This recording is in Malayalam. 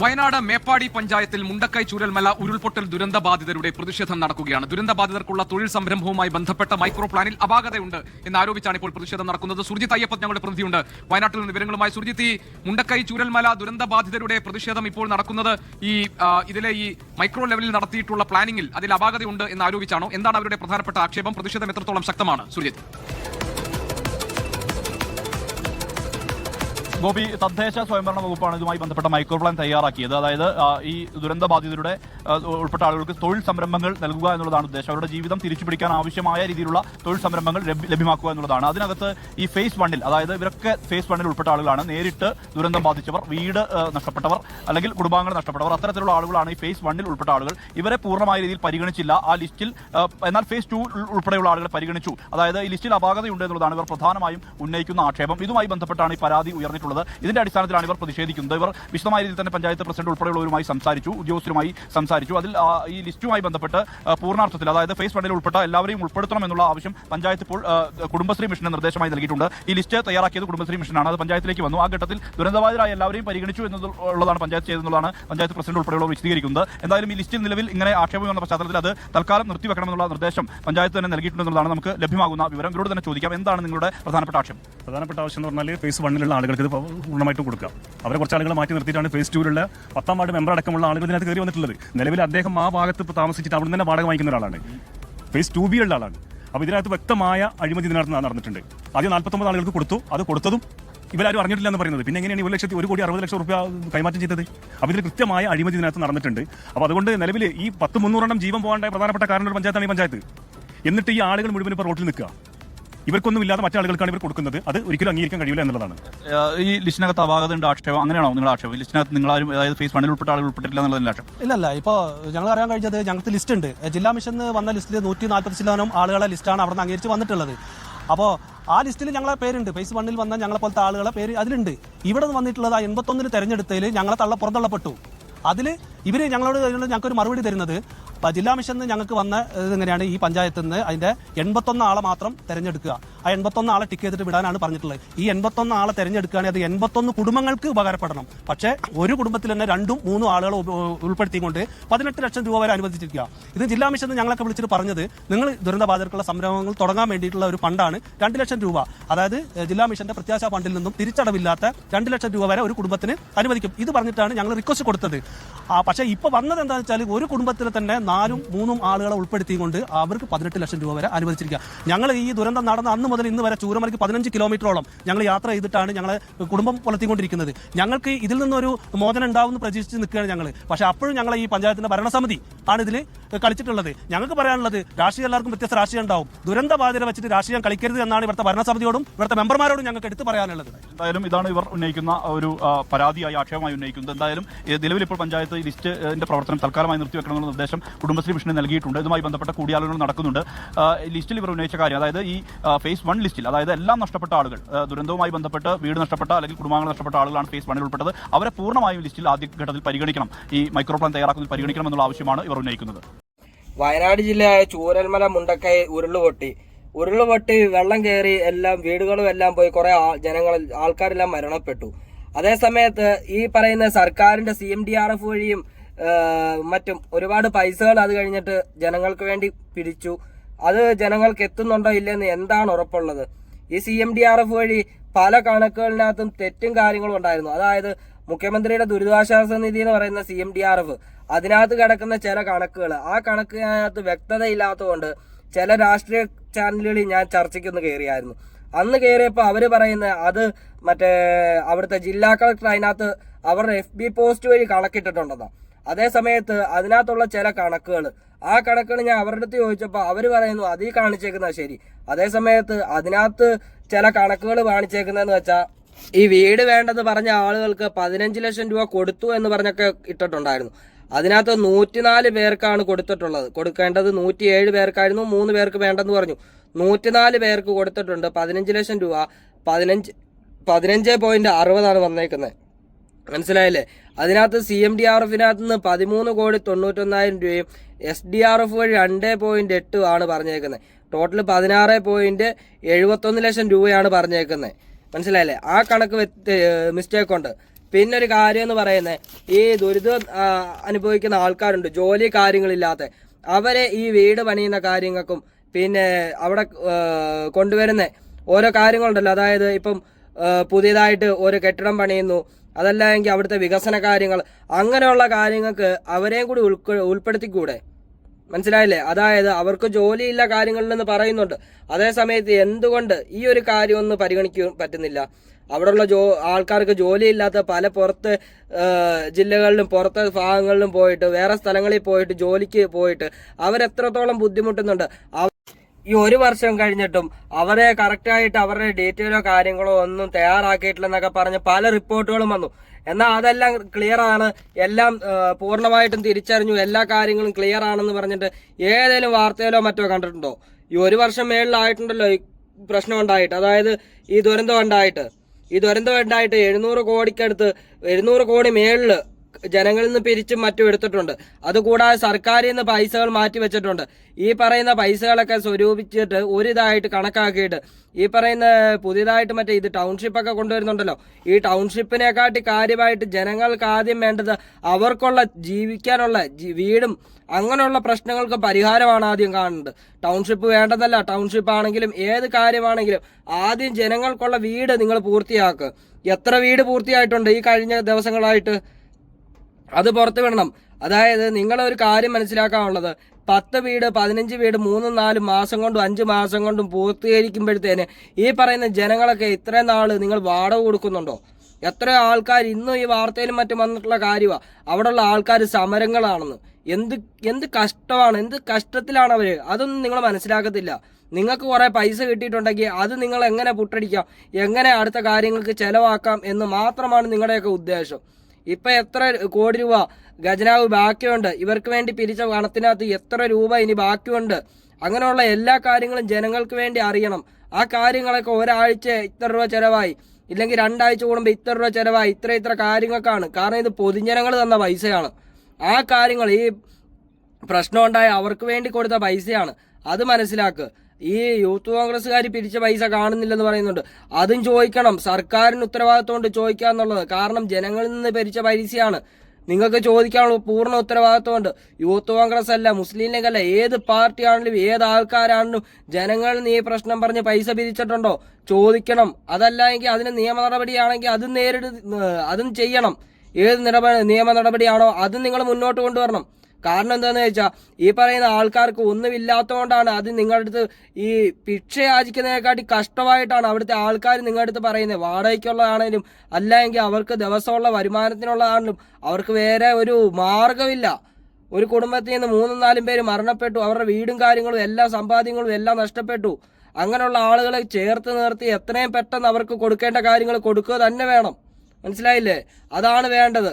വയനാട് മേപ്പാടി പഞ്ചായത്തിൽ മുണ്ടക്കൈ ചൂരൽമല ഉരുൾപൊട്ടൽ ദുരന്തബാധിതരുടെ പ്രതിഷേധം നടക്കുകയാണ്. ദുരന്തബാധിതർക്കുള്ള തൊഴിൽ സംരംഭവുമായി ബന്ധപ്പെട്ട മൈക്രോ പ്ലാനിൽ അപാകതയുണ്ട് എന്ന് ആരോപിച്ചാണ് ഇപ്പോൾ പ്രതിഷേധം നടക്കുന്നത്. സുർജിത് അയ്യപ്പൻ ഞങ്ങളുടെ പ്രതിനിധിയുണ്ട്. വയനാട്ടിൽ നിന്ന് വിവരങ്ങളുമായി സുർജിത് ഈ മുണ്ടക്കൈ ചൂരൽമല ദുരന്തബാധിതരുടെ പ്രതിഷേധം ഇപ്പോൾ നടക്കുന്നത് ഈ ഇതിലെ ഈ മൈക്രോ ലെവലിൽ നടത്തിയിട്ടുള്ള പ്ലാനിങ്ങിൽ അതിൽ അപാകതയുണ്ട് എന്ന് ആരോപിച്ചാണോ? എന്താണ് അവരുടെ പ്രധാനപ്പെട്ട ആക്ഷേപം? പ്രതിഷേധം എത്രത്തോളം ശക്തമാണ്? സുർജിത്ത്. ഗോപി തദ്ദേശ സ്വയംഭരണ വകുപ്പാണ് ഇതുമായി ബന്ധപ്പെട്ട മൈക്രോ പ്ലാൻ തയ്യാറാക്കിയത്. അതായത് ഈ ദുരന്ത ബാധിതരുടെ ഉൾപ്പെട്ട ആളുകൾക്ക് തൊഴിൽ സംരംഭങ്ങൾ നൽകുക എന്നുള്ളതാണ് ഉദ്ദേശം. അവരുടെ ജീവിതം തിരിച്ചു പിടിക്കാൻ ആവശ്യമായ രീതിയിലുള്ള തൊഴിൽ സംരംഭങ്ങൾ ലഭ്യമാക്കുക എന്നുള്ളതാണ്. അതിനകത്ത് ഈ ഫേസ് വണ്ണിൽ അതായത് ഇവരൊക്കെ ഫേസ് വണ്ണിൽ ഉൾപ്പെട്ട ആളുകളാണ്. നേരിട്ട് ദുരന്തം ബാധിച്ചവർ വീട് നഷ്ടപ്പെട്ടവർ അല്ലെങ്കിൽ കുടുംബാംഗങ്ങൾ നഷ്ടപ്പെട്ടവർ അത്തരത്തിലുള്ള ആളുകളാണ് ഈ ഫേസ് വണ്ണിൽ ഉൾപ്പെട്ട ആളുകൾ. ഇവരെ പൂർണമായ രീതിയിൽ പരിഗണിച്ചില്ല. ആ ലിസ്റ്റിൽ എന്നാൽ ഫേസ് ടു ഉൾപ്പെടെയുള്ള ആളുകളെ പരിഗണിച്ചു. അതായത് ഈ ലിസ്റ്റിൽ അപാകതയുണ്ട് എന്നുള്ളതാണ് ഇവർ പ്രധാനമായും ഉന്നയിക്കുന്ന ആക്ഷേപം. ഇതുമായി ബന്ധപ്പെട്ടാണ് ഈ പരാതി ഉയർന്നിട്ടുള്ളത്. ഇതിന്റെ അടിസ്ഥാനത്തിലാണ് ഇവർ പ്രതിഷേധിക്കുന്നത്. ഇവർ വിശദമായ രീതിയിൽ തന്നെ പഞ്ചായത്ത് പ്രസിഡന്റ് ഉൾപ്പെടെയുള്ളവരുമായി സംസാരിച്ചു. ഉദ്യോഗസ്ഥരുമായി സംസാരിച്ചു. അതിൽ ഈ ലിസ്റ്റുമായി ബന്ധപ്പെട്ട് പൂർണാർത്ഥത്തിൽ അതായത് ഫേസ് വണ്ണിൽ ഉൾപ്പെട്ട എല്ലാവരെയും ഉൾപ്പെടുത്തണം എന്നുള്ള ആവശ്യം പഞ്ചായത്ത് ഇപ്പോൾ കുടുംബശ്രീ മിഷന് നിർദ്ദേശമായി നൽകിയിട്ടുണ്ട്. ഈ ലിസ്റ്റ് തയ്യാറാക്കിയത് കുടുംബശ്രീ മിഷനാണ്. അത് പഞ്ചായത്തിലേക്ക് വന്നു. ആ ഘട്ടത്തിൽ ദുരന്തബാധിതരായ എല്ലാവരെയും പരിഗണിച്ചു എന്നുള്ളതാണ് പഞ്ചായത്ത് ചെയ്തെന്നുള്ളതാണ് പഞ്ചായത്ത് പ്രസിഡന്റ് ഉൾപ്പെടെയുള്ളവർ വിശദീകരിക്കുന്നത്. എന്തായാലും ഈ ലിസ്റ്റിൽ നിലവിൽ ഇങ്ങനെ ആക്ഷേപം വന്ന പശ്ചാത്തലത്തിൽ അത് തൽക്കാലം നിർത്തിവെക്കണമെന്നുള്ള നിർദ്ദേശം പഞ്ചായത്ത് തന്നെ നൽകിയിട്ടുണ്ടെന്നുള്ളതാണ് നമുക്ക് ലഭ്യമാകുന്ന വിവരം. ഇവരോട് തന്നെ ചോദിക്കാം എന്താണ് നിങ്ങളുടെ പ്രധാനപ്പെട്ട ആവശ്യം? പ്രധാനപ്പെട്ട ആവശ്യം എന്ന് പറഞ്ഞാൽ ഫേസ് വണ്ണിലുള്ള ആളുകൾക്ക് ഇത് പൂർണമായിട്ട് കൊടുക്കുക അവരെ കുറച്ച് ആളുകൾ മാറ്റി നിർത്തിയിട്ടാണ് ഫേസ് ടൂവിലുള്ള പത്താം വാർഡ് മെമ്പർ അടക്കമുള്ള ആളുകൾ ഇതിനകത്ത് കയറി വന്നിട്ടുള്ളത്. നിലവിൽ അദ്ദേഹം ആ ഭാഗത്ത് ഇപ്പോൾ താമസിച്ചിട്ട് അവിടെ തന്നെ വാടക വാങ്ങിക്കുന്ന ഒരാളാണ്. ഫേസ് ടു ബിയുള്ള ആളാണ്. അപ്പോൾ ഇതിനകത്ത് വ്യക്തമായ അഴിമതി ഇതിനകത്ത് നടന്നിട്ടുണ്ട്. ആദ്യം നാൽപ്പത്തൊമ്പത് ആളുകൾക്ക് കൊടുത്തു. അത് കൊടുത്തതും ഇവരാരും അറിഞ്ഞിട്ടില്ല എന്ന് പറയുന്നത്. പിന്നെ എങ്ങനെയാണ് ഒരു ലക്ഷത്തി ഒരു കോടി അറുപത് ലക്ഷം റുപ്യ കൈമാറ്റം ചെയ്തത്? അപ്പോൾ ഇതിൽ കൃത്യമായ അഴിമതി ഇതിനകത്ത് നടന്നിട്ടുണ്ട്. അപ്പോൾ അതുകൊണ്ട് നിലവിൽ ഈ പത്ത് മുന്നൂറെണ്ണം ജീവൻ പോകാണ്ടായ പ്രധാനപ്പെട്ട കാരണം ഒരു പഞ്ചായത്താണ് ഈ പഞ്ചായത്ത്. എന്നിട്ട് ഈ ആളുകൾ മുഴുവൻ ഇപ്പോൾ റോട്ടിൽ നിൽക്കുക. ഇവർക്കൊന്നും ഇല്ലാതെ മറ്റു മറ്റാളുകൾക്കാണ് ഇവർ കൊടുക്കുന്നത്. അത് ഒരിക്കലും അംഗീകരിക്കാൻ കഴിയില്ല എന്നുള്ളതാണ്. ഈ ലിസ്റ്റിനകത്ത് അപാകതയുണ്ട് ആക്ഷേപം. അങ്ങനെയാണോ നിങ്ങളുടെ ആക്ഷേപം? ലിസ്റ്റിനകത്ത് നിങ്ങളാരും അതായത് ഫേസ് വണ്ണിൽ ഉൾപ്പെട്ട ആളുകൾ ഉൾപ്പെട്ടിട്ടില്ല എന്നുള്ളതിന്റെ ആക്ഷേപം. ഇല്ലല്ല ഇപ്പോൾ ഞങ്ങൾ അറിയാൻ കഴിഞ്ഞത് ഞങ്ങൾക്ക് ലിസ്റ്റ് ഉണ്ട്. ജില്ലാ മിഷൻ വന്ന ലിസ്റ്റിൽ നൂറ്റി നാൽപ്പത് ശതമാനം ആളുകളെ ലിസ്റ്റാണ് അവിടെ നിന്ന് അംഗീകരിച്ച് വന്നിട്ടുള്ളത്. അപ്പോൾ ആ ലിസ്റ്റിൽ ഞങ്ങളെ പേരുണ്ട്. ഫേസ് വണ്ണിൽ വന്ന ഞങ്ങളെ പോലത്തെ ആളുകളെ പേര് അതിലുണ്ട്. ഇവിടെ നിന്ന് വന്നിട്ടുള്ളത് ആ എൺപത്തൊന്നിന് തെരഞ്ഞെടുത്തതിൽ ഞങ്ങളെ തള്ള പുറന്തള്ളപ്പെട്ടു. അതിൽ ഇവർ ഞങ്ങളോട് ഞങ്ങൾക്ക് ഒരു മറുപടി തരുന്നത് ജില്ലാ മിഷൻ ഞങ്ങൾക്ക് വന്ന ഇതെങ്ങനെയാണ് ഈ പഞ്ചായത്തിൽ നിന്ന് അതിന്റെ എൺപത്തൊന്ന് ആളെ മാത്രം തെരഞ്ഞെടുക്കുക. ആ എൺപത്തൊന്ന് ആളെ ടിക്ക് ചെയ്തിട്ട് വിടാനാണ് പറഞ്ഞിട്ടുള്ളത്. ഈ എൺപത്തൊന്ന് ആളെ തെരഞ്ഞെടുക്കുകയാണെങ്കിൽ അത് എൺപത്തൊന്ന് കുടുംബങ്ങൾക്ക് ഉപകാരപ്പെടണം. പക്ഷേ ഒരു കുടുംബത്തിൽ തന്നെ രണ്ടും മൂന്നും ആളുകൾ ഉൾപ്പെടുത്തിക്കൊണ്ട് പതിനെട്ട് ലക്ഷം രൂപ വരെ അനുവദിച്ചിരിക്കുക. ഇത് ജില്ലാ മിഷൻ ഞങ്ങളൊക്കെ വിളിച്ചിട്ട് പറഞ്ഞത് നിങ്ങൾ ദുരന്തബാധിതർക്കുള്ള സംരംഭങ്ങൾ തുടങ്ങാൻ വേണ്ടിയിട്ടുള്ള ഒരു ഫണ്ടാണ് രണ്ട് ലക്ഷം രൂപ. അതായത് ജില്ലാ മിഷന്റെ പ്രത്യാശ ഫണ്ടിൽ നിന്നും തിരിച്ചടവില്ലാത്ത രണ്ട് ലക്ഷം രൂപ വരെ ഒരു കുടുംബത്തിന് അനുവദിക്കും. ഇത് പറഞ്ഞിട്ടാണ് ഞങ്ങൾ റിക്വസ്റ്റ് കൊടുത്തത്. പക്ഷേ ഇപ്പോൾ വന്നത് എന്താണെന്ന് വെച്ചാൽ ഒരു കുടുംബത്തിൽ തന്നെ നാലും മൂന്നും ആളുകളെ ഉൾപ്പെടുത്തിക്കൊണ്ട് അവർക്ക് പതിനെട്ട് ലക്ഷം രൂപ വരെ അനുവദിച്ചിരിക്കുക. ഞങ്ങൾ ഈ ദുരന്തം നടന്ന അന്ന് മുതൽ ഇന്ന് വരെ ചൂരമലയ്ക്ക് പതിനഞ്ച് കിലോമീറ്ററോളം ഞങ്ങൾ യാത്ര ചെയ്തിട്ടാണ് ഞങ്ങൾ കുടുംബം പുലർത്തിക്കൊണ്ടിരിക്കുന്നത് ഞങ്ങൾക്ക് ഇതിൽ നിന്നൊരു മോചനം ഉണ്ടാവുമെന്ന് പ്രതീക്ഷിച്ച് നിൽക്കുകയാണ് ഞങ്ങൾ പക്ഷേ അപ്പോഴും ഞങ്ങൾ ഈ പഞ്ചായത്തിന്റെ ഭരണസമിതി ആണ് ഇതിൽ കളിച്ചിട്ടുള്ളത്. ഞങ്ങൾക്ക് പറയാനുള്ളത് രാഷ്ട്രീയം എല്ലാവർക്കും വ്യത്യസ്ത രാഷ്ട്രീയം ഉണ്ടാവും. ദുരന്ത ബാധ്യത വെച്ചിട്ട് രാഷ്ട്രീയം കളിക്കരുത് എന്നാണ് ഇവിടുത്തെ ഭരണസമിതിയോടും ഇവിടുത്തെ മെമ്പർമാരോടും ഞങ്ങൾക്ക് എടുത്തു പറയാനുള്ളത്. എന്തായാലും ഇതാണ് ഇവർ ഉന്നയിക്കുന്ന ഒരു പരാതിയായി ആക്ഷേപമായി ഉന്നയിക്കുന്നത്. എന്തായാലും നിലവിൽ ഇപ്പോൾ പഞ്ചായത്ത് ലിസ്റ്റിന്റെ പ്രവർത്തനം തൽക്കാലമായി നിർത്തിവെക്കണമെന്നുള്ള നിർദ്ദേശം കുടുംബശ്രീ മിഷന് നൽകിയിട്ടുണ്ട്. ഇതുമായി ബന്ധപ്പെട്ട കൂടിയാലോചന നടക്കുന്നുണ്ട്. ലിസ്റ്റിൽ ഇവർ ഉന്നയിച്ച കാര്യം അതായത് ഈ ഫേസ് വൺ ലിസ്റ്റിൽ അതായത് എല്ലാം നഷ്ടപ്പെട്ട ആളുകൾ ദുരന്തവുമായി ബന്ധപ്പെട്ട് വീട് നഷ്ടപ്പെട്ട അല്ലെങ്കിൽ കുടുംബാംഗങ്ങൾ നഷ്ടപ്പെട്ട ആളുകളാണ് ഫേസ് വണ്ണിൽ ഉൾപ്പെട്ടത്. അവരെ പൂർണമായും ലിസ്റ്റിൽ ആദ്യ ഘട്ടത്തിൽ പരിഗണിക്കണം. ഈ മൈക്രോ പ്ലാൻ തയ്യാറാക്കുന്നതിൽ പരിഗണിക്കണം എന്നുള്ള ആവശ്യമാണ് ഇവർ ഉന്നയിക്കുന്നത്. വയനാട് ജില്ലയായ ചൂരൽമല മുണ്ടക്കൈ ഉരുളുപൊട്ടി. ഉരുളുപൊട്ടി വെള്ളം കയറി എല്ലാം വീടുകളും എല്ലാം പോയി കുറെ ജനങ്ങൾ ആൾക്കാരെല്ലാം മരണപ്പെട്ടു. അതേസമയത്ത് ഈ പറയുന്ന സർക്കാരിന്റെ C M D R F വഴിയും മറ്റും ഒരുപാട് പൈസകൾ അത് കഴിഞ്ഞിട്ട് ജനങ്ങൾക്ക് വേണ്ടി പിരിച്ചു അത് ജനങ്ങൾക്ക് എത്തുന്നുണ്ടോ ഇല്ലെന്ന് എന്താണ് ഉറപ്പുള്ളത്? ഈ C M D R F വഴി പല കണക്കുകളിനകത്തും തെറ്റും കാര്യങ്ങളും ഉണ്ടായിരുന്നു. അതായത് മുഖ്യമന്ത്രിയുടെ ദുരിതാശ്വാസ നിധി എന്ന് പറയുന്ന C M D R F അതിനകത്ത് കിടക്കുന്ന ചില കണക്കുകൾ. ആ കണക്കിനകത്ത് വ്യക്തതയില്ലാത്തതുകൊണ്ട് ചില രാഷ്ട്രീയ ചാനലുകളിൽ ഞാൻ ചർച്ചയ്ക്കൊന്ന് കയറിയായിരുന്നു. അന്ന് കയറിയപ്പോൾ അവർ പറയുന്ന അത് മറ്റേ അവിടുത്തെ ജില്ലാ കളക്ടർ അതിനകത്ത് അവരുടെ എഫ് ബി പോസ്റ്റ് വഴി കണക്കിട്ടിട്ടുണ്ടെന്നാണ് അതേ സമയത്ത് അതിനകത്തുള്ള ചില കണക്കുകൾ ആ കണക്കുകൾ ഞാൻ അവരുടെ അടുത്ത് ചോദിച്ചപ്പോൾ അവർ പറയുന്നു അതിൽ കാണിച്ചേക്കുന്നത് ശരി. അതേ സമയത്ത് അതിനകത്ത് ചില കണക്കുകൾ കാണിച്ചേക്കുന്നതെന്ന് വെച്ചാൽ ഈ വീട് വേണ്ടെന്ന് പറഞ്ഞ ആളുകൾക്ക് പതിനഞ്ച് ലക്ഷം രൂപ കൊടുത്തു എന്ന് പറഞ്ഞൊക്കെ ഇട്ടിട്ടുണ്ടായിരുന്നു. അതിനകത്ത് നൂറ്റിനാല് പേർക്കാണ് കൊടുത്തിട്ടുള്ളത്. കൊടുക്കേണ്ടത് നൂറ്റിയേഴ് പേർക്കായിരുന്നു മൂന്ന് പേർക്ക് വേണ്ടെന്ന് പറഞ്ഞു. നൂറ്റിനാല് പേർക്ക് കൊടുത്തിട്ടുണ്ട് പതിനഞ്ച് ലക്ഷം രൂപ. പതിനഞ്ച് പതിനഞ്ച് പോയിന്റ് അറുപതാണ് വന്നേക്കുന്നത് മനസ്സിലായില്ലേ? അതിനകത്ത് സി എം ഡി ആർ എഫിനകത്ത് നിന്ന് പതിമൂന്ന് കോടി തൊണ്ണൂറ്റൊന്നായിരം രൂപയും എസ് ഡി ആർ എഫ് വഴി രണ്ട് പോയിന്റ് എട്ട് ആണ് പറഞ്ഞേക്കുന്നത്. ടോട്ടൽ പതിനാറ് പോയിന്റ് എഴുപത്തൊന്ന് ലക്ഷം രൂപയാണ് പറഞ്ഞേക്കുന്നത്. മനസ്സിലായില്ലേ? ആ കണക്ക് മിസ്റ്റേക്ക് ഉണ്ട്. പിന്നെ ഒരു കാര്യം എന്ന് പറയുന്നത് ഈ ദുരിതം അനുഭവിക്കുന്ന ആൾക്കാരുണ്ട് ജോലി കാര്യങ്ങളില്ലാത്ത. അവരെ ഈ വീട് പണിയുന്ന കാര്യങ്ങൾക്കും പിന്നെ അവിടെ കൊണ്ടുവരുന്ന ഓരോ കാര്യങ്ങളുണ്ടല്ലോ. അതായത് ഇപ്പം പുതിയതായിട്ട് ഒരു കെട്ടിടം പണിയുന്നു. അതല്ല എങ്കിൽ അവിടുത്തെ വികസന കാര്യങ്ങൾ. അങ്ങനെയുള്ള കാര്യങ്ങൾക്ക് അവരെയും കൂടി ഉൾക്ക ഉൾപ്പെടുത്തിക്കൂടെ? മനസ്സിലായില്ലേ? അതായത് അവർക്ക് ജോലിയില്ല കാര്യങ്ങളിലെന്ന് പറയുന്നുണ്ട്. അതേ സമയത്ത് എന്തുകൊണ്ട് ഈ ഒരു കാര്യം ഒന്ന് പരിഗണിക്കാൻ പറ്റുന്നില്ല? അവിടെയുള്ള ജോ ആൾക്കാർക്ക് ജോലിയില്ലാത്ത പല പുറത്ത് ജില്ലകളിലും പുറത്തെ ഭാഗങ്ങളിലും പോയിട്ട് വേറെ സ്ഥലങ്ങളിൽ പോയിട്ട് ജോലിക്ക് പോയിട്ട് അവരെത്രത്തോളം ബുദ്ധിമുട്ടുന്നുണ്ട്? ഈ ഒരു വർഷം കഴിഞ്ഞിട്ടും അവരെ കറക്റ്റായിട്ട് അവരുടെ ഡീറ്റെയിലോ കാര്യങ്ങളോ ഒന്നും തയ്യാറാക്കിയിട്ടില്ലെന്നൊക്കെ പറഞ്ഞ് പല റിപ്പോർട്ടുകളും വന്നു. എന്നാൽ അതെല്ലാം ക്ലിയർ ആണ്. എല്ലാം പൂർണമായിട്ടും തിരിച്ചറിഞ്ഞു. എല്ലാ കാര്യങ്ങളും ക്ലിയർ ആണെന്ന് പറഞ്ഞിട്ട് ഏതെങ്കിലും വാർത്തയിലോ മറ്റോ കണ്ടിട്ടുണ്ടോ? ഈ ഒരു വർഷം മേളിലായിട്ടുണ്ടല്ലോ ഈ പ്രശ്നം ഉണ്ടായിട്ട്. അതായത് ഈ ദുരന്തം ഉണ്ടായിട്ട്. ഈ ദുരന്തം ഉണ്ടായിട്ട് എഴുന്നൂറ് കോടിക്കടുത്ത് എഴുന്നൂറ് കോടി മേളിൽ ജനങ്ങളിൽ നിന്ന് പിരിച്ചും മറ്റും എടുത്തിട്ടുണ്ട്. അതുകൂടാതെ സർക്കാരിൽ നിന്ന് പൈസകൾ മാറ്റി വെച്ചിട്ടുണ്ട്. ഈ പറയുന്ന പൈസകളൊക്കെ സ്വരൂപിച്ചിട്ട് ഒരിതായിട്ട് കണക്കാക്കിയിട്ട് ഈ പറയുന്ന പുതിയതായിട്ട് മറ്റേ ഇത് ടൗൺഷിപ്പൊക്കെ കൊണ്ടുവരുന്നുണ്ടല്ലോ. ഈ ടൗൺഷിപ്പിനെക്കാട്ടി കാര്യമായിട്ട് ജനങ്ങൾക്ക് ആദ്യം വേണ്ടത് അവർക്കുള്ള ജീവിക്കാനുള്ള വീടും അങ്ങനെയുള്ള പ്രശ്നങ്ങൾക്ക് പരിഹാരമാണ് ആദ്യം കാണുന്നത്. ടൗൺഷിപ്പ് വേണ്ടതല്ല ടൗൺഷിപ്പ് ആണെങ്കിലും ഏത് കാര്യമാണെങ്കിലും ആദ്യം ജനങ്ങൾക്കുള്ള വീട് നിങ്ങൾ പൂർത്തിയാക്കുക എത്ര വീട് പൂർത്തിയായിട്ടുണ്ട് ഈ കഴിഞ്ഞ ദിവസങ്ങളായിട്ട്? അത് പുറത്ത് വിടണം. അതായത് നിങ്ങളൊരു കാര്യം മനസ്സിലാക്കാനുള്ളത്. പത്ത് വീട് പതിനഞ്ച് വീട് മൂന്നും നാലും മാസം കൊണ്ടും അഞ്ച് മാസം കൊണ്ടും പൂർത്തീകരിക്കുമ്പോഴത്തേന് ഈ പറയുന്ന ജനങ്ങളൊക്കെ ഇത്രയും നാൾ നിങ്ങൾ വാടക കൊടുക്കുന്നുണ്ടോ? എത്ര ആൾക്കാർ ഇന്നും ഈ വാർത്തയിലും മറ്റും വന്നിട്ടുള്ള കാര്യമാണ് അവിടെയുള്ള ആൾക്കാർ സമരങ്ങളാണെന്ന്. എന്ത് എന്ത് കഷ്ടമാണ് എന്ത് കഷ്ടത്തിലാണ് അവർ അതൊന്നും നിങ്ങൾ മനസ്സിലാക്കത്തില്ല. നിങ്ങൾക്ക് കുറേ പൈസ കിട്ടിയിട്ടുണ്ടെങ്കിൽ അത് നിങ്ങൾ എങ്ങനെ പുട്ടടിക്കാം? എങ്ങനെ അടുത്ത കാര്യങ്ങൾക്ക് ചിലവാക്കാം എന്ന് മാത്രമാണ് നിങ്ങളുടെയൊക്കെ ഉദ്ദേശം. ഇപ്പൊ എത്ര കോടി രൂപ ഖജനാവ് ബാക്കിയുണ്ട്? ഇവർക്ക് വേണ്ടി പിരിച്ച പണത്തിനകത്ത് എത്ര രൂപ ഇനി ബാക്കിയുണ്ട്? അങ്ങനെയുള്ള എല്ലാ കാര്യങ്ങളും ജനങ്ങൾക്ക് വേണ്ടി അറിയണം. ആ കാര്യങ്ങളൊക്കെ ഒരാഴ്ച ഇത്ര രൂപ ചിലവായി. ഇല്ലെങ്കിൽ രണ്ടാഴ്ച കൂടുമ്പോൾ ഇത്ര രൂപ ചിലവായി. ഇത്ര ഇത്ര കാര്യങ്ങൾക്കാണ്. കാരണം ഇത് പൊതുജനങ്ങൾ തന്ന പൈസയാണ്. ആ കാര്യങ്ങൾ ഈ പ്രശ്നം ഉണ്ടായ അവർക്ക് വേണ്ടി കൊടുത്ത പൈസയാണ്. അത് മനസ്സിലാക്കുക ഈ യൂത്ത് കോൺഗ്രസ്സുകാർ പിരിച്ച പൈസ കാണുന്നില്ലെന്ന് പറയുന്നുണ്ട്. അതും ചോദിക്കണം. സർക്കാരിന് ഉത്തരവാദിത്വമുണ്ട് ചോദിക്കുക എന്നുള്ളത്. കാരണം ജനങ്ങളിൽ നിന്ന് പിരിച്ച പൈസയാണ്. നിങ്ങൾക്ക് ചോദിക്കാനുള്ള പൂർണ ഉത്തരവാദിത്വമുണ്ട്. യൂത്ത് കോൺഗ്രസ് അല്ല മുസ്ലിം ലീഗ് അല്ല ഏത് പാർട്ടിയാണെങ്കിലും ഏത് ആൾക്കാരാണെങ്കിലും ജനങ്ങളിൽ നിന്ന് ഈ പ്രശ്നം പറഞ്ഞ് പൈസ പിരിച്ചിട്ടുണ്ടോ? ചോദിക്കണം. അതല്ല എങ്കിൽ അതിന് നിയമ നടപടിയാണെങ്കിൽ അതും നേരിട്ട് അതും ചെയ്യണം. ഏത് നിയമ നടപടിയാണോ അതും നിങ്ങൾ മുന്നോട്ട് കൊണ്ടുവരണം. കാരണം എന്താണെന്ന് വെച്ചാൽ ഈ പറയുന്ന ആൾക്കാർക്ക് ഒന്നുമില്ലാത്തതുകൊണ്ടാണ് അത് നിങ്ങളുടെ അടുത്ത് ഈ ഭിക്ഷ കഷ്ടമായിട്ടാണ് അവിടുത്തെ ആൾക്കാർ നിങ്ങളുടെ അടുത്ത് പറയുന്നത്. വാടകയ്ക്കുള്ളതാണേലും അല്ല എങ്കിൽ അവർക്ക് ദിവസമുള്ള വരുമാനത്തിനുള്ളതാണെങ്കിലും അവർക്ക് വേറെ ഒരു മാർഗമില്ല ഒരു കുടുംബത്തിൽ നിന്ന് മൂന്നും നാലും പേര് മരണപ്പെട്ടു. അവരുടെ വീടും കാര്യങ്ങളും എല്ലാ സമ്പാദ്യങ്ങളും എല്ലാം നഷ്ടപ്പെട്ടു. അങ്ങനെയുള്ള ആളുകളെ ചേർത്ത് നിർത്തി എത്രയും പെട്ടെന്ന് അവർക്ക് കൊടുക്കേണ്ട കാര്യങ്ങൾ കൊടുക്കുക തന്നെ വേണം. മനസ്സിലായില്ലേ? അതാണ് വേണ്ടത്.